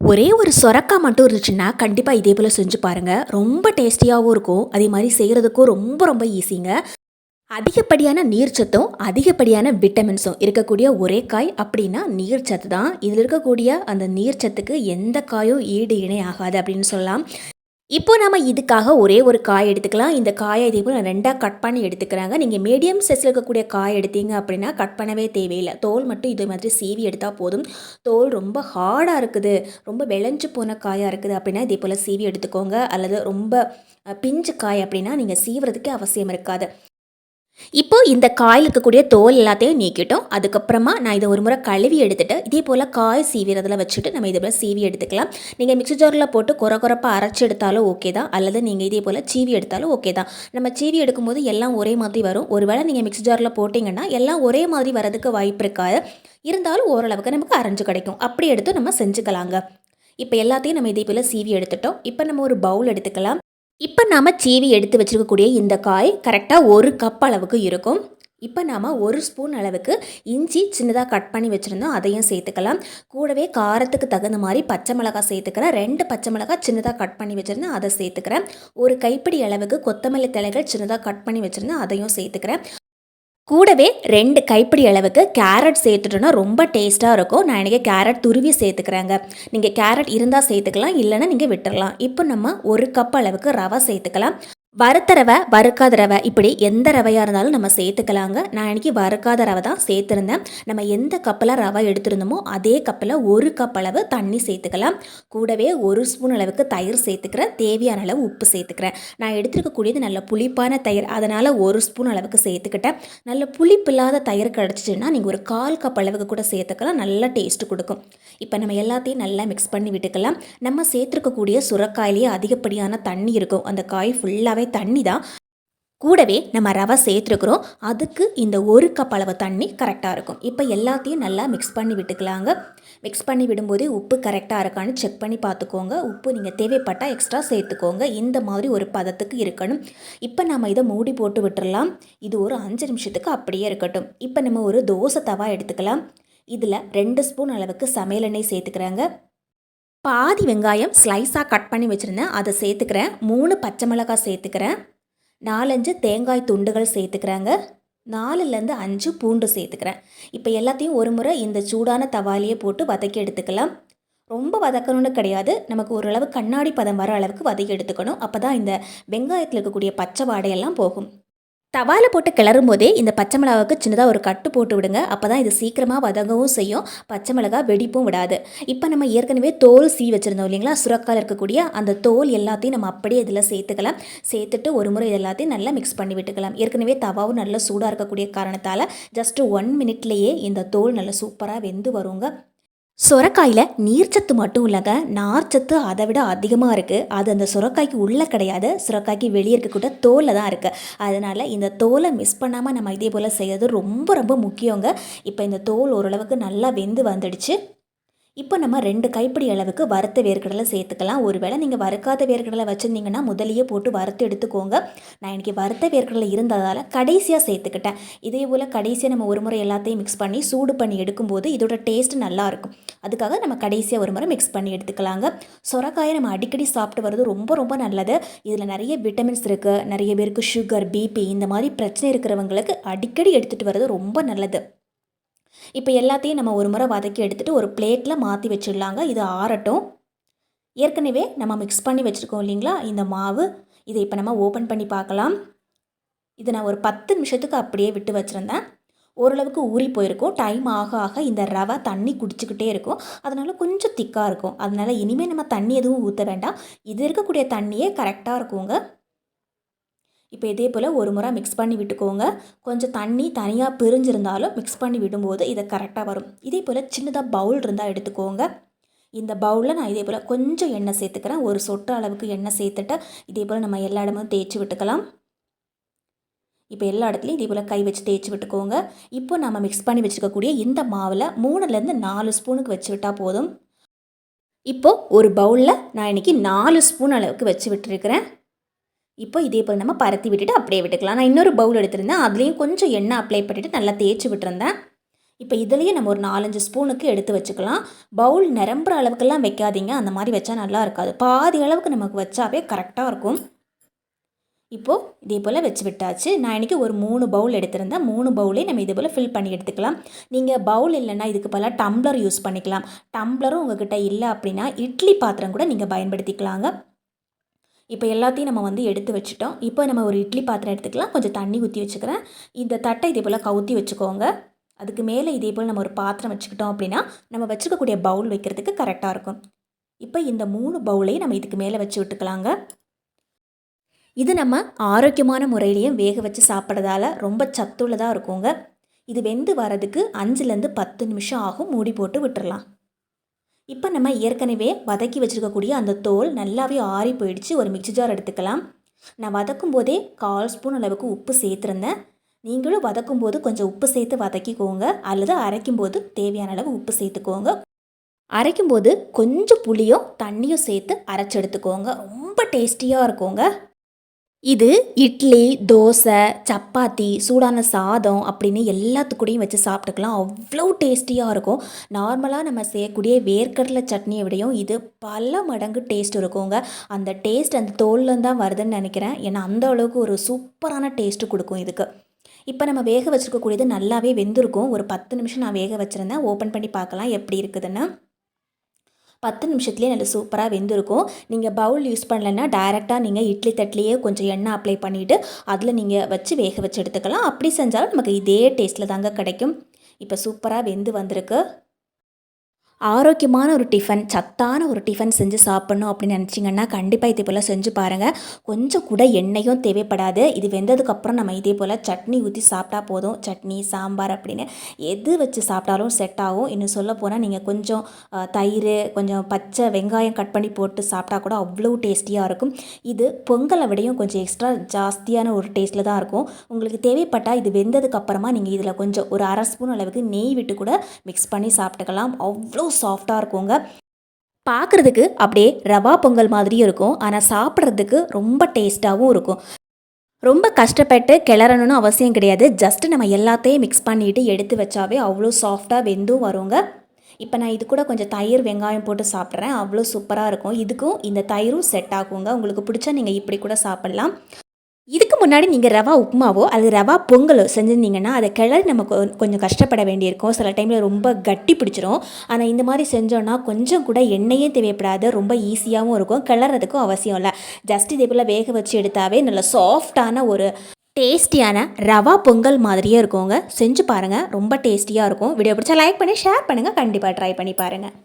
ஒரே ஒரு சொரக்காய் மட்டும் இருந்துச்சுன்னா கண்டிப்பாக இதே போல் செஞ்சு பாருங்கள் ரொம்ப டேஸ்டியாகவும் இருக்கும். அதே மாதிரி செய்கிறதுக்கும் ரொம்ப ரொம்ப ஈஸிங்க. அதிகப்படியான நீர்ச்சத்தும் அதிகப்படியான விட்டமின்ஸும் இருக்கக்கூடிய ஒரே காய் அப்படின்னா நீர்ச்சத்து தான். இதில் இருக்கக்கூடிய அந்த நீர்ச்சத்துக்கு எந்த காயும் ஈடு இணை ஆகாது அப்படின்னு சொல்லலாம். இப்போ நம்ம இதுக்காக ஒரே ஒரு காய் எடுத்துக்கலாம். இந்த காயை இதே போல் நான் ரெண்டாக கட் பண்ணி எடுத்துக்கிறாங்க. நீங்கள் மீடியம் சைஸில் இருக்கக்கூடிய காய் எடுத்தீங்க அப்படின்னா கட் பண்ணவே தேவையில்லை. தோல் மட்டும் இதே மாதிரி சீவி எடுத்தால் போதும். தோல் ரொம்ப ஹார்டாக இருக்குது. ரொம்ப விளைஞ்சு போன காயாக இருக்குது அப்படின்னா இதே போல் சீவி எடுத்துக்கோங்க. அல்லது ரொம்ப பிஞ்சு காய் அப்படின்னா நீங்கள் சீவுறதுக்கே அவசியம் இருக்காது. இப்போ இந்த காயில் இருக்கக்கூடிய தோல் எல்லாத்தையும் நீக்கிட்டோம். அதுக்கப்புறமா நான் இதை ஒரு முறை கழுவி எடுத்துகிட்டு இதே போல் காய் சீவிறதில் வச்சுட்டு நம்ம இதே போல் சீவி எடுத்துக்கலாம். நீங்கள் மிக்ஸி ஜாரில் போட்டு குறை குறைப்பாக அரைச்சி எடுத்தாலும் ஓகே தான். அல்லது நீங்கள் இதே போல் சீவி எடுத்தாலும் ஓகே தான். நம்ம சீவி எடுக்கும்போது எல்லாம் ஒரே மாதிரி வரும். ஒருவேளை நீங்கள் மிக்ஸி ஜாரில் போட்டிங்கன்னா எல்லாம் ஒரே மாதிரி வரதுக்கு வாய்ப்பு இருக்காது. இருந்தாலும் ஓரளவுக்கு நமக்கு அரைஞ்சு கிடைக்கும். அப்படி எடுத்து நம்ம செஞ்சுக்கலாங்க. இப்போ எல்லாத்தையும் நம்ம இதே போல் சீவி எடுத்துட்டோம். இப்போ நம்ம ஒரு பவுல் எடுத்துக்கலாம். இப்போ நாம் சீவி எடுத்து வச்சிருக்கக்கூடிய இந்த காய் கரெக்டாக ஒரு கப் அளவுக்கு இருக்கும். இப்போ நாம் ஒரு ஸ்பூன் அளவுக்கு இஞ்சி சின்னதாக கட் பண்ணி வச்சுருந்தோம். அதையும் சேர்த்துக்கலாம். கூடவே காரத்துக்கு தகுந்த மாதிரி பச்சை மிளகாய் சேர்த்துக்கிறேன். ரெண்டு பச்சை மிளகாய் சின்னதாக கட் பண்ணி வச்சுருந்தேன். அதை சேர்த்துக்கிறேன். ஒரு கைப்பிடி அளவுக்கு கொத்தமல்லி தலைகள் சின்னதாக கட் பண்ணி வச்சுருந்தேன். அதையும் சேர்த்துக்கிறேன். கூடவே ரெண்டு கைப்பிடி அளவுக்கு கேரட் சேர்த்துட்டோன்னா ரொம்ப டேஸ்ட்டாக இருக்கும். நான் எனக்கு கேரட் துருவி சேர்த்துக்கிறேங்க. நீங்கள் கேரட் இருந்தால் சேர்த்துக்கலாம் இல்லைன்னா நீங்கள் விட்டுறலாம். இப்போ நம்ம ஒரு கப் அளவுக்கு ரவை சேர்த்துக்கலாம். வறுத்த ரவை வறுக்காத ரவை. இப்படி எந்த ரவையாக இருந்தாலும் நம்ம சேர்த்துக்கலாங்க. நான் இன்னைக்கு வறுக்காத ரவை தான் சேர்த்துருந்தேன். நம்ம எந்த கப்பில் ரவை எடுத்துருந்தோமோ அதே கப்பில் ஒரு கப் அளவு தண்ணி சேர்த்துக்கலாம். கூடவே ஒரு ஸ்பூன் அளவுக்கு தயிர் சேர்த்துக்கிறேன். தேவையான அளவு உப்பு சேர்த்துக்கிறேன். நான் எடுத்துருக்கக்கூடியது நல்ல புளிப்பான தயிர். அதனால் ஒரு ஸ்பூன் அளவுக்கு சேர்த்துக்கிட்டேன். நல்ல புளிப்பு இல்லாத தயிர் கிடச்சிச்சின்னா நீங்கள் ஒரு கால் கப் அளவுக்கு கூட சேர்த்துக்கலாம். நல்ல டேஸ்ட்டு கொடுக்கும். இப்போ நம்ம எல்லாத்தையும் நல்லா மிக்ஸ் பண்ணி விட்டுக்கலாம். நம்ம சேர்த்துருக்கக்கூடிய சுரக்காயிலேயே அதிகப்படியான தண்ணி இருக்கும். அந்த காய் ஃபுல்லாகவே தண்ணி தான். கூடவே நம்ம ரவை சேர்த்துருக்குறோம். அதுக்கு இந்த ஒரு கப் அளவு தண்ணி கரெக்டாக இருக்கும். இப்போ எல்லாத்தையும் நல்லா மிக்ஸ் பண்ணி விட்டுக்கலாங்க. மிக்ஸ் பண்ணி விடும்போது உப்பு கரெக்டாக இருக்கான்னு செக் பண்ணி பார்த்துக்கோங்க. உப்பு நீங்கள் தேவைப்பட்டால் எக்ஸ்ட்ரா சேர்த்துக்கோங்க. இந்த மாதிரி ஒரு பதத்துக்கு இருக்கணும். இப்போ நம்ம இதை மூடி போட்டு விட்டுடலாம் இது ஒரு அஞ்சு நிமிஷத்துக்கு அப்படியே இருக்கட்டும். இப்போ நம்ம ஒரு தோசை தவா எடுத்துக்கலாம். இதில் ரெண்டு ஸ்பூன் அளவுக்கு சமையல் எண்ணெய் சேர்த்துக்கிறாங்க. பாதி வெங்காயம் ஸ்லைஸாக கட் பண்ணி வச்சுருந்தேன். அதை சேர்த்துக்கிறேன். மூணு பச்சை மிளகாய் சேர்த்துக்கிறேன். நாலஞ்சு தேங்காய் துண்டுகள் சேர்த்துக்கிறேங்க. நாலுலேருந்து அஞ்சு பூண்டு சேர்த்துக்கிறேன். இப்போ எல்லாத்தையும் ஒரு முறை இந்த சூடான தவாலியை போட்டு வதக்கி எடுத்துக்கலாம். ரொம்ப வதக்கணும்னு கிடையாது. நமக்கு ஓரளவு கண்ணாடி பதம் வர அளவுக்கு வதக்கி எடுத்துக்கணும். அப்போ தான் இந்த வெங்காயத்தில் இருக்கக்கூடிய பச்சை வாடையெல்லாம் போகும். தவால போட்டு கிளறும் போதே இந்த பச்சை மிளகாவுக்கு சின்னதாக ஒரு கட்டு போட்டு விடுங்க. அப்போ தான் இது சீக்கிரமாக வதங்கவும் செய்யும். பச்சை மிளகா வெடிப்பும் விடாது. இப்போ நம்ம ஏற்கனவே தோல் சீ வச்சுருந்தோம் இல்லைங்களா? சுரக்கால் இருக்கக்கூடிய அந்த தோல் எல்லாத்தையும் நம்ம அப்படியே இதில் சேர்த்துக்கலாம். சேர்த்துட்டு ஒரு முறை இது எல்லாத்தையும் நல்லா மிக்ஸ் பண்ணி விட்டுக்கலாம். ஏற்கனவே தவாவும் நல்லா சூடாக இருக்கக்கூடிய காரணத்தால் ஜஸ்ட் ஒன் மினிட்லேயே இந்த தோல் நல்லா சூப்பராக வெந்து வருங்க. சுரக்காயில் நீர்ச்சத்து மட்டும் இல்லைங்க. நார்ச்சத்து அதை விட அதிகமாக இருக்குது அது அந்த சுரக்காய்க்கு உள்ளே கிடையாது. சுரக்காய்க்கு வெளியே இருக்கக்கூட தோலில் தான் இருக்குது அதனால் இந்த தோலை மிஸ் பண்ணாமல் நம்ம இதே போல் செய்கிறது ரொம்ப ரொம்ப முக்கியங்க. இப்போ இந்த தோல் ஓரளவுக்கு நல்லா வெந்து வந்துடுச்சு. இப்போ நம்ம ரெண்டு கைப்பிடி அளவுக்கு வறுத்த வேர்க்கடலை சேர்த்துக்கலாம். ஒருவேளை நீங்கள் வறுக்காத வேர்க்கடலை வச்சுருந்தீங்கன்னா முதலியே போட்டு வறுத்து எடுத்துக்கோங்க. நான் இன்றைக்கி வறுத்த வேர்க்கடலை இருந்ததால் கடைசியாக சேர்த்துக்கிட்டேன். இதே போல் கடைசியாக நம்ம ஒரு முறை எல்லாத்தையும் மிக்ஸ் பண்ணி சூடு பண்ணி எடுக்கும்போது இதோட டேஸ்ட் நல்லாயிருக்கும் அதுக்காக நம்ம கடைசியாக ஒரு முறை மிக்ஸ் பண்ணி எடுத்துக்கலாங்க. சொரக்காயை நம்ம அடிக்கடி சாப்பிட்டு வர்றது ரொம்ப ரொம்ப நல்லது. இதில் நிறைய விட்டமின்ஸ் இருக்குது நிறைய பேருக்கு சுகர் பிபி இந்த மாதிரி பிரச்சனை இருக்கிறவங்களுக்கு அடிக்கடி எடுத்துகிட்டு வர்றது ரொம்ப நல்லது. இப்போ எல்லாத்தையும் நம்ம ஒரு முறை வதக்கி எடுத்துகிட்டு ஒரு பிளேட்டில் மாற்றி வச்சிடலாங்க. இது ஆறட்டும். ஏற்கனவே நம்ம மிக்ஸ் பண்ணி வச்சுருக்கோம் இல்லைங்களா? இந்த மாவு. இதை இப்போ நம்ம ஓப்பன் பண்ணி பார்க்கலாம். இதை நான் ஒரு பத்து நிமிஷத்துக்கு அப்படியே விட்டு வச்சுருந்தேன். ஓரளவுக்கு ஊறி போயிருக்கும். டைம் ஆக ஆக இந்த ரவை தண்ணி குடிச்சிக்கிட்டே இருக்கும். அதனால் கொஞ்சம் திக்காக இருக்கும். அதனால் இனிமேல் நம்ம தண்ணி எதுவும் ஊற்ற வேண்டாம். இது இருக்கக்கூடிய தண்ணியே கரெக்டாக இருக்குங்க. இப்போ இதே போல் ஒரு முறை மிக்ஸ் பண்ணி விட்டுக்கோங்க. கொஞ்சம் தண்ணி தனியாக பிரிஞ்சிருந்தாலும் மிக்ஸ் பண்ணி விடும்போது இதை கரெக்டாக வரும். இதே போல் சின்னதாக பவுல் இருந்தால் எடுத்துக்கோங்க. இந்த பவுலில் நான் இதே போல் கொஞ்சம் எண்ணெய் சேர்த்துக்கிறேன். ஒரு சொட்டு அளவுக்கு எண்ணெய் சேர்த்துட்டு இதே போல் நம்ம எல்லா இடமும் தேய்ச்சி விட்டுக்கலாம். இப்போ எல்லா இடத்துலையும் இதே போல் கை வச்சு தேய்ச்சி விட்டுக்கோங்க. இப்போ நம்ம மிக்ஸ் பண்ணி வச்சுருக்கக்கூடிய இந்த மாவில் மூணுலேருந்து நாலு ஸ்பூனுக்கு வச்சு விட்டால் போதும். இப்போது ஒரு பவுலில் நான் இன்றைக்கி நாலு ஸ்பூன் அளவுக்கு வச்சு விட்டுருக்கிறேன். இப்போ இதே போல் நம்ம பரத்தி விட்டுட்டு அப்படியே விட்டுக்கலாம். நான் இன்னொரு பவுல் எடுத்திருந்தேன். அதுலேயும் கொஞ்சம் எண்ணெய் அப்ளை பண்ணிவிட்டு நல்லா தேய்ச்சி விட்டுருந்தேன். இப்போ இதுலேயே நம்ம ஒரு நாலஞ்சு ஸ்பூனுக்கு எடுத்து வச்சுக்கலாம். பவுல் நிரம்புற அளவுக்குலாம் வைக்காதீங்க. அந்த மாதிரி வச்சா நல்லா இருக்காது. பாதி அளவுக்கு நமக்கு வச்சாவே கரெக்டாக இருக்கும். இப்போது இதே போல் வச்சு விட்டாச்சு. நான் இன்றைக்கி ஒரு மூணு பவுல் எடுத்திருந்தேன். மூணு பவுலே நம்ம இதே போல் ஃபில் பண்ணி எடுத்துக்கலாம். நீங்கள் பவுல் இல்லைன்னா இதுக்கு பல டம்ளர் யூஸ் பண்ணிக்கலாம். டம்ளரும் உங்ககிட்ட இல்லை அப்படின்னா இட்லி பாத்திரம் கூட நீங்கள் பயன்படுத்திக்கலாங்க. இப்போ எல்லாத்தையும் நம்ம வந்து எடுத்து வச்சுட்டோம். இப்போ நம்ம ஒரு இட்லி பாத்திரம் எடுத்துக்கலாம். கொஞ்சம் தண்ணி ஊற்றி வச்சுக்கிறேன். இந்த தட்டை இதே போல் கவுத்தி வச்சுக்கோங்க. அதுக்கு மேலே இதே போல் நம்ம ஒரு பாத்திரம் வச்சுக்கிட்டோம் அப்படின்னா நம்ம வச்சுக்கக்கூடிய பவுல் வைக்கிறதுக்கு கரெக்டாக இருக்கும். இப்போ இந்த மூணு பவுலையும் நம்ம இதுக்கு மேலே வச்சு விட்டுக்கலாங்க. இது நம்ம ஆரோக்கியமான முறையிலையும் வேக வச்சு சாப்பிட்றதால ரொம்ப சத்துள்ளதாக இருக்குங்க. இது வெந்து வரதுக்கு அஞ்சுலேருந்து பத்து நிமிஷம் ஆகும். மூடி போட்டு விட்டுறலாம். இப்போ நம்ம ஏற்கனவே வதக்கி வச்சுருக்கக்கூடிய அந்த தோல் நல்லாவே ஆறி போயிடுச்சு. ஒரு மிக்சி ஜார் எடுத்துக்கலாம். நான் வதக்கும் போதே கால் ஸ்பூன் அளவுக்கு உப்பு சேர்த்துருந்தேன். நீங்களும் வதக்கும் போது கொஞ்சம் உப்பு சேர்த்து வதக்கிக்கோங்க. அல்லது அரைக்கும் போது தேவையான அளவு உப்பு சேர்த்துக்கோங்க. அரைக்கும் போது கொஞ்சம் புளியும் தண்ணியும் சேர்த்து அரைச்சி எடுத்துக்கோங்க ரொம்ப டேஸ்டியாக இருக்குங்க. இது இட்லி தோசை சப்பாத்தி சூடான சாதம் அப்படின்னு எல்லாத்துக்கூடையும் வச்சு சாப்பிட்டுக்கலாம். அவ்வளோ டேஸ்டியாக இருக்கும். நார்மலாக நம்ம செய்யக்கூடிய வேர்க்கடலை சட்னியை விடையும் இது பல மடங்கு டேஸ்ட் இருக்குங்க. அந்த டேஸ்ட் அந்த தோலில் தான் வருதுன்னு நினைக்கிறேன். ஏன்னா அந்த அளவுக்கு ஒரு சூப்பரான டேஸ்ட்டு கொடுக்கும் இதுக்கு. இப்போ நம்ம வேக வச்சுருக்கக்கூடியது நல்லாவே வெந்திருக்கும். ஒரு பத்து நிமிஷம் நான் வேக வச்சுருந்தேன். ஓப்பன் பண்ணி பார்க்கலாம் எப்படி இருக்குதுன்னு. பத்து நிமிஷத்துலேயே நல்லா சூப்பராக வெந்திருக்கும். நீங்கள் பவுல் யூஸ் பண்ணலைன்னா டைரெக்டாக நீங்கள் இட்லி தட்டிலேயே கொஞ்சம் எண்ணெய் அப்ளை பண்ணிவிட்டு அதில் நீங்கள் வச்சு வேக வச்சு எடுத்துக்கலாம். அப்படி செஞ்சாலும் நமக்கு இதே டேஸ்ட்டில் தாங்க கிடைக்கும். இப்போ சூப்பராக வெந்து வந்திருக்கு. ஆரோக்கியமான ஒரு டிஃபன் சத்தான ஒரு டிஃபன் செஞ்சு சாப்பிட்ணும் அப்படின்னு நினச்சிங்கன்னா கண்டிப்பாக இதே போல் செஞ்சு பாருங்கள் கொஞ்சம் கூட எண்ணெயும் தேவைப்படாது. இது வெந்ததுக்கப்புறம் நம்ம இதே போல் சட்னி ஊற்றி சாப்பிட்டா போதும். சட்னி சாம்பார் அப்படின்னு எது வச்சு சாப்பிட்டாலும் செட் ஆகும். இன்னும் சொல்ல போனால் நீங்கள் கொஞ்சம் தயிர் கொஞ்சம் பச்சை வெங்காயம் கட் பண்ணி போட்டு சாப்பிட்டா கூட அவ்வளோ டேஸ்டியாக இருக்கும். இது பொங்கலை விடையும் கொஞ்சம் எக்ஸ்ட்ரா ஜாஸ்தியான ஒரு டேஸ்ட்டில் தான் இருக்கும். உங்களுக்கு தேவைப்பட்டால் இது வெந்ததுக்கப்புறமா நீங்கள் இதில் கொஞ்சம் ஒரு அரை ஸ்பூன் அளவுக்கு நெய் விட்டு கூட மிக்ஸ் பண்ணி சாப்பிட்டுக்கலாம். அவ்வளோ சாஃப்டாக இருக்குங்க. பார்க்குறதுக்கு அப்படியே ரவா பொங்கல் மாதிரியும் இருக்கும். ஆனால் சாப்பிட்றதுக்கு ரொம்ப டேஸ்ட்டாகவும் இருக்கும். ரொம்ப கஷ்டப்பட்டு கிளறணும்னு அவசியம் கிடையாது. ஜஸ்ட்டு நம்ம எல்லாத்தையும் மிக்ஸ் பண்ணிவிட்டு எடுத்து வச்சாவே அவ்வளோ சாஃப்டாக வெந்தும் வருங்க. இப்போ நான் இது கூட கொஞ்சம் தயிர் வெங்காயம் போட்டு சாப்பிட்றேன். அவ்வளோ சூப்பராக இருக்கும். இதுக்கும் இந்த தயிரும் செட் ஆகுங்க. உங்களுக்கு பிடிச்சா நீங்கள் இப்படி கூட சாப்பிட்லாம். இதுக்கு முன்னாடி நீங்கள் ரவா உப்புமாவோ அல்லது ரவா பொங்கலோ செஞ்சுருந்தீங்கன்னா அதை கிளறி நம்ம கொஞ்சம் கஷ்டப்பட வேண்டியிருக்கும். சில டைமில் ரொம்ப கட்டி பிடிச்சிரும். ஆனால் இந்த மாதிரி செஞ்சோன்னா கொஞ்சம் கூட எண்ணெயே தேவைப்படாது. ரொம்ப ஈஸியாகவும் இருக்கும். கிளறதுக்கும் அவசியம் இல்லை. ஜஸ்ட் இதே போல் வேக வச்சு எடுத்தாவே நல்ல சாஃப்டான ஒரு டேஸ்டியான ரவா பொங்கல் மாதிரியே இருக்குங்க. செஞ்சு பாருங்கள் ரொம்ப டேஸ்டியாக இருக்கும். வீடியோ பிடிச்சா லைக் பண்ணி ஷேர் பண்ணுங்கள் கண்டிப்பாக ட்ரை பண்ணி பாருங்கள்